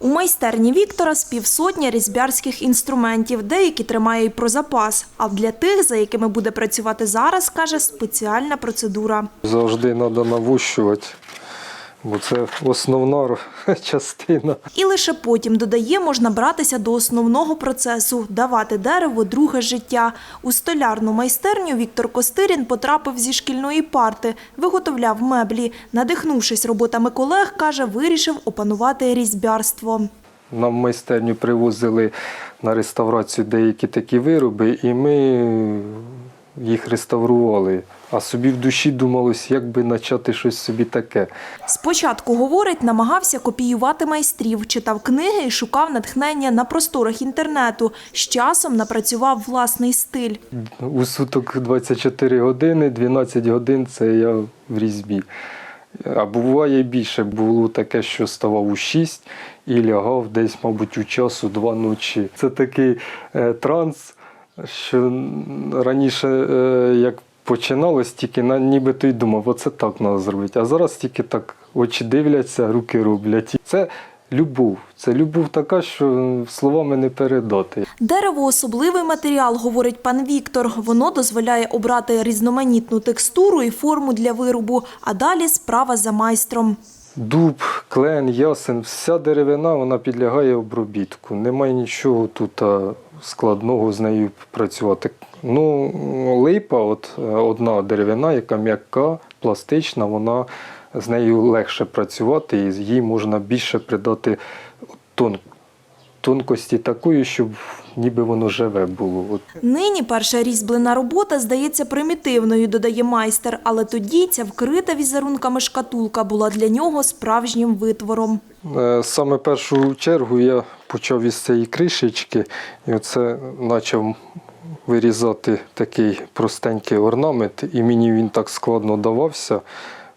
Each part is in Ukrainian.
У майстерні Віктора з півсотня різьбярських інструментів, деякі тримає й про запас. А для тих, за якими буде працювати зараз, каже спеціальна процедура. Завжди треба навущувати, бо це основна частина. І лише потім додає, можна братися до основного процесу давати дереву друге життя. У столярну майстерню Віктор Костирін потрапив зі шкільної парти, виготовляв меблі. Надихнувшись роботами колег, каже, вирішив опанувати різьбярство. Нам в майстерню привозили на реставрацію деякі такі вироби, і ми їх реставрували. А собі в душі думалось, як би почати щось собі таке. Спочатку, говорить, намагався копіювати майстрів, читав книги і шукав натхнення на просторах інтернету. З часом напрацював власний стиль. У суток 24 години, 12 годин це я в різьбі. А буває більше. Було таке, що ставав у 6 і лягав десь, мабуть, у часу два ночі. Це такий е, транс, що раніше, е, як починалось, тільки нібито й думав, оце так треба зробити. А зараз тільки так очі дивляться, руки роблять. Це любов. Це любов така, що словами не передати. Дерево – особливий матеріал, говорить пан Віктор. Воно дозволяє обрати різноманітну текстуру і форму для виробу, а далі справа за майстром. Дуб, клен, ясен, вся деревина вона підлягає обробітку. Немає нічого тут складного з нею працювати. Ну, липа, от е, одна дерев'яна, яка м'яка, пластична, вона з нею легше працювати і їй можна більше придати тон, тонкості такої, щоб ніби воно живе було. От Нині перша різьблена робота здається примітивною, додає майстер, але тоді ця вкрита візерунками шкатулка була для нього справжнім витвором. Е, Саме першу чергу я почав із цієї кришечки і оце почав вирізати такий простенький орнамент, і мені він так складно давався.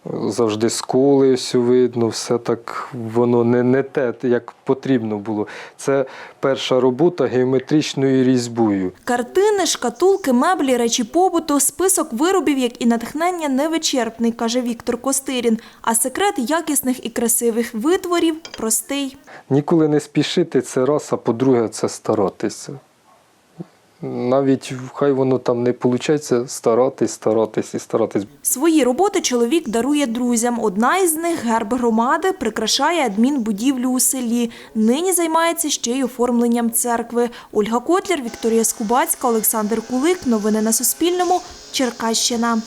Завжди сколи все видно, все так воно не, не те, як потрібно було. Це перша робота геометричною різьбою. Картини, шкатулки, меблі, речі побуту – список виробів, як і натхнення, невичерпний, каже Віктор Костирін. А секрет якісних і красивих витворів простий. Ніколи не спішити це раз, а по-друге, це старатися. Навіть хай воно там не виходить, старатись, старатись і старатись. Свої роботи чоловік дарує друзям. Одна із них – герб громади, прикрашає адмінбудівлю у селі. Нині займається ще й оформленням церкви. Ольга Котлер, Вікторія Скубацька, Олександр Кулик. Новини на Суспільному. Черкащина.